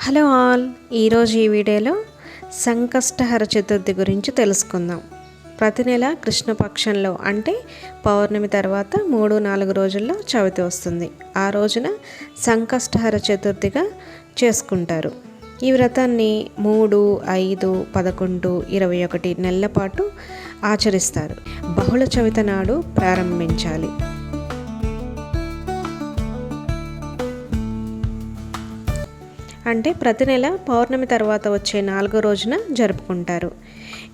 Hello all. ఈరోజు ఈ వీడియోలో సంకష్టహర చతుర్థి గురించి తెలుసుకుందాం. ప్రతి నెల కృష్ణపక్షంలో అంటే పౌర్ణమి తర్వాత మూడు నాలుగు రోజుల్లో చవితి వస్తుంది. ఆ రోజున సంకష్టహర చతుర్థిగా చేసుకుంటారు. ఈ వ్రతాన్ని మూడు ఐదు పదకొండు ఇరవై ఒకటి నెలల పాటు ఆచరిస్తారు. బహుళ చవిత నాడు ప్రారంభించాలి. అంటే ప్రతి నెల పౌర్ణమి తర్వాత వచ్చే నాలుగో రోజున జరుపుకుంటారు.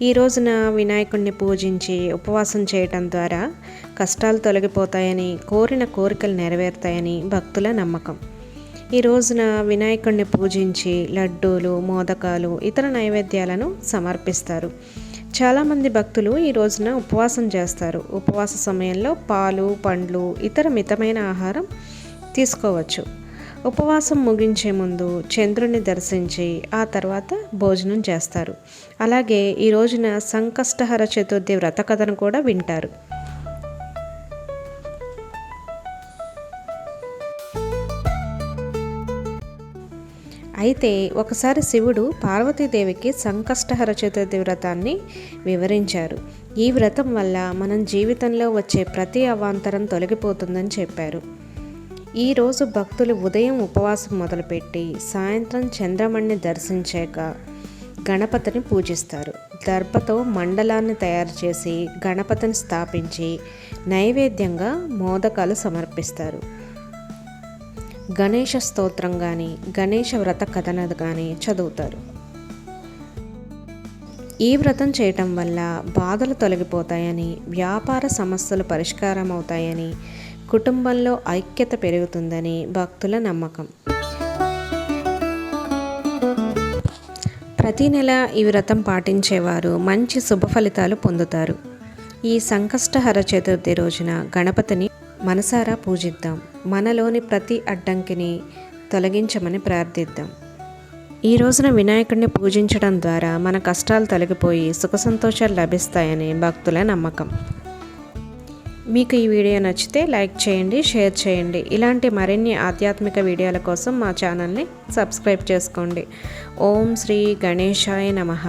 ఈ రోజున వినాయకుడిని పూజించి ఉపవాసం చేయటం ద్వారా కష్టాలు తొలగిపోతాయని కోరిన కోరికలు నెరవేరుతాయని భక్తుల నమ్మకం. ఈ రోజున వినాయకుడిని పూజించి లడ్డూలు మోదకాలు ఇతర నైవేద్యాలను సమర్పిస్తారు. చాలామంది భక్తులు ఈ రోజున ఉపవాసం చేస్తారు. ఉపవాస సమయంలో పాలు పండ్లు ఇతర మితమైన ఆహారం తీసుకోవచ్చు. ఉపవాసం ముగించే ముందు చంద్రుని దర్శించి ఆ తర్వాత భోజనం చేస్తారు. అలాగే ఈ రోజున సంకష్టహర చతుర్థి వ్రత కథను కూడా వింటారు. అయితే ఒకసారి శివుడు పార్వతీదేవికి సంకష్టహర చతుర్థి వ్రతాన్ని వివరించారు. ఈ వ్రతం వల్ల మనం జీవితంలో వచ్చే ప్రతి అవాంతరం తొలగిపోతుందని చెప్పారు. ఈరోజు భక్తులు ఉదయం ఉపవాసం మొదలుపెట్టి సాయంత్రం చంద్రమణ్ణి దర్శించాక గణపతిని పూజిస్తారు. దర్భతో మండలాన్ని తయారు చేసి గణపతిని స్థాపించి నైవేద్యంగా మోదకాలు సమర్పిస్తారు. గణేష స్తోత్రం కానీ గణేష వ్రత కథన కానీ చదువుతారు. ఈ వ్రతం చేయటం వల్ల బాధలు తొలగిపోతాయని వ్యాపార సమస్యలు పరిష్కారం అవుతాయని కుటుంబంలో ఐక్యత పెరుగుతుందని భక్తుల నమ్మకం. ప్రతి నెల ఈ వ్రతం పాటించేవారు మంచి శుభ ఫలితాలు పొందుతారు. ఈ సంకష్టహర చతుర్థి రోజున గణపతిని మనసారా పూజిద్దాం. మనలోని ప్రతి అడ్డంకిని తొలగించమని ప్రార్థిద్దాం. ఈ రోజున వినాయకుడిని పూజించడం ద్వారా మన కష్టాలు తొలగిపోయి సుఖ సంతోషాలు లభిస్తాయని భక్తుల నమ్మకం. మీకు ఈ వీడియో నచ్చితే లైక్ చేయండి షేర్ చేయండి. ఇలాంటి మరిన్ని ఆధ్యాత్మిక వీడియోల కోసం మా ఛానల్ని సబ్స్క్రైబ్ చేసుకోండి. ఓం శ్రీ గణేశాయ నమః.